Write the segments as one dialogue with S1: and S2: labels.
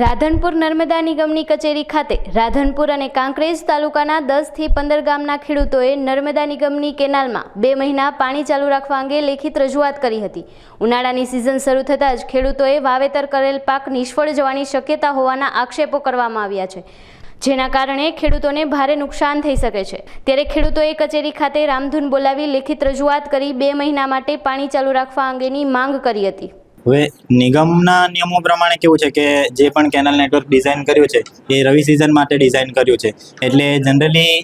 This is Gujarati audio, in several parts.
S1: રાધનપુર નર્મદા નિગમની કચેરી ખાતે રાધનપુર અને કાંકરેજ તાલુકાના દસથી પંદર ગામના ખેડૂતોએ નર્મદા નિગમની કેનાલમાં બે મહિના પાણી ચાલુ રાખવા અંગે લેખિત રજૂઆત કરી હતી. ઉનાળાની સિઝન શરૂ થતાં જ ખેડૂતોએ વાવેતર કરેલ પાક નિષ્ફળ જવાની શક્યતા હોવાના આક્ષેપો કરવામાં આવ્યા છે. જેના કારણે ખેડૂતોને ભારે નુકસાન થઈ શકે છે. ત્યારે ખેડૂતોએ કચેરી ખાતે રામધૂન બોલાવી લેખિત રજૂઆત કરી બે મહિના માટે પાણી ચાલુ રાખવા અંગેની માંગ કરી હતી.
S2: હવે નિગમના નિયમો પ્રમાણે કેવું છે કે જે પણ કેનલ નેટવર્ક ડિઝાઇન કર્યું છે, એ રવિ સિઝન માટે ડિઝાઇન કર્યું છે. એટલે જનરલી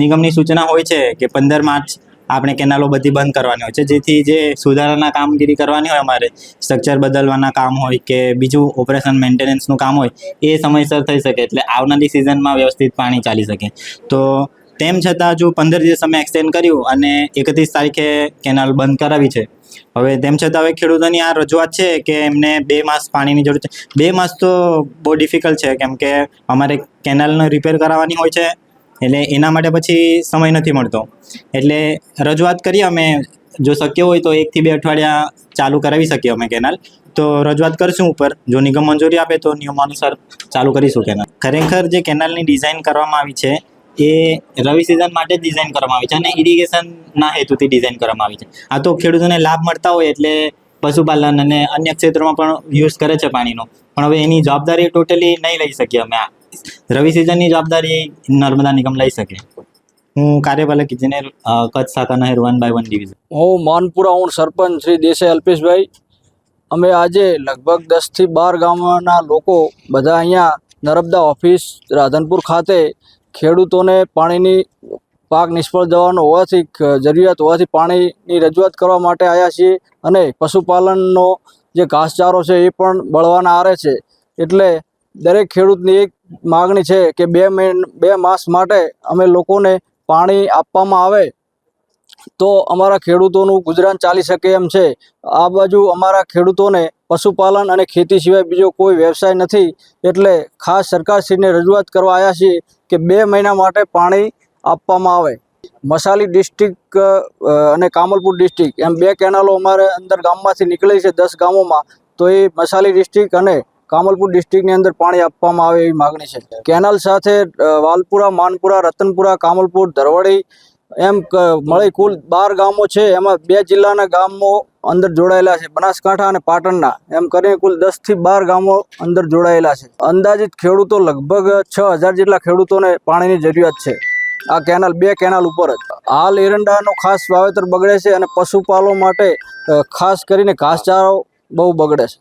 S2: નિગમની સૂચના હોય છે કે પંદર માર્ચ આપણે કેનાલો બધી બંધ કરવાની હોય છે. જેથી જે સુધારાના કામગીરી કરવાની હોય અમારે સ્ટ્રક્ચર બદલવાના કામ હોય કે બીજું ઓપરેશન મેન્ટેનન્સનું કામ હોય, એ સમયસર થઈ શકે. એટલે આવનારી સિઝનમાં વ્યવસ્થિત પાણી ચાલી શકે. તો તેમ છતાં જો પંદર દિવસ અમે એક્સટેન્ડ કર્યું અને એકત્રીસ તારીખે કેનાલ બંધ કરાવી છે હવે તેમ છતાં હવે ખેડૂતોની આ રજૂઆત છે કે એમને બે માસ પાણીની જરૂર છે. બે માસ તો બહુ ડિફિકલ્ટ છે, કેમ કે અમારે કેનાલનો રિપેર કરાવવાની હોય છે, એટલે એના માટે પછી સમય નથી મળતો. એટલે રજૂઆત કરીએ અમે, જો શક્ય હોય તો એકથી બે અઠવાડિયા ચાલુ કરાવી શકીએ અમે કેનાલ તો રજૂઆત કરશું ઉપર. જો નિગમ મંજૂરી આપે તો નિયમાનુસાર ચાલુ કરીશું કેનાલ ખરેખર જે કેનાલની ડિઝાઇન કરવામાં આવી છે એ રવિ સિઝન માટે ડિઝાઇન કરવામાં આવી છે અને ઇરિગેશનના હેતુથી ડિઝાઇન કરવામાં આવી છે. આ તો ખેડૂતોને લાભ મળતા હોય એટલે પશુપાલન અને અન્ય ક્ષેત્રોમાં પણ યુઝ કરે છે પાણીનો. પણ હવે એની જવાબદારી ટોટલી નહીં લઈ શકીએ અમે આ. રવિ સિઝનની જવાબદારી નર્મદા નિગમ લઈ શકે. હું કાર્યપાલક ઇજનેર કચ્છ શાખાના બાય વન ડિવિઝન
S3: હું માનપુરા હું સરપંચ શ્રી દેસાઈ અલ્પેશભાઈ. અમે આજે લગભગ દસથી બાર ગામના લોકો બધા અહીંયા નર્મદા ઓફિસ રાધનપુર ખાતે ખેડૂતોને પાણીની પાક નિષ્ફળ જવાનો હોવાથી જરૂરિયાત હોવાથી પાણીની રજૂઆત કરવા માટે આવ્યા છીએ અને પશુપાલનનો જે ઘાસચારો છે એ પણ બળવાના આરે છે. એટલે દરેક ખેડૂતની એક માગણી છે કે બે બે માસ માટે અમે લોકોને પાણી આપવામાં આવે તો અમારા ખેડૂતોનું ગુજરાન ચાલી શકે એમ છે. આ બાજુ અમારા ખેડૂતોને પશુપાલન અને ખેતી સિવાય બીજો કોઈ વ્યવસાય નથી. એટલે ખાસ સરકારશ્રીને રજૂઆત કરવા આવ્યા છીએ કે બે મહિના માટે પાણી આપવામાં આવે. મસાલી ડિસ્ટ્રિક્ટ અને કામલપુર ડિસ્ટ્રિક્ટ એમ બે કેનાલો અમારે અંદર ગામમાંથી નીકળે છે દસ ગામોમાં. તો એ મસાલી ડિસ્ટ્રિક્ટ અને કામલપુર ડિસ્ટ્રિક્ટની અંદર પાણી આપવામાં આવે એવી માગણી છે. કેનાલ સાથે વાલપુરા, માનપુરા, રતનપુરા, કામલપુર ધરવડી એમ મળી કુલ બાર ગામો છે. એમાં બે જિલ્લાના ગામો અંદર જોડાયેલા છે. બનાસકાંઠા અને પાટણના. એમ કરીને કુલ દસથી બાર ગામો અંદર જોડાયેલા છે. અંદાજિત ખેડૂતો લગભગ છ હજાર જેટલા ખેડૂતોને પાણીની જરૂરિયાત છે. આ કેનાલ, બે કેનાલ ઉપર જ. હાલ એરંડાનું ખાસ વાવેતર બગડે છે અને પશુપાલો માટે ખાસ કરીને ઘાસચારો બહુ બગડે છે.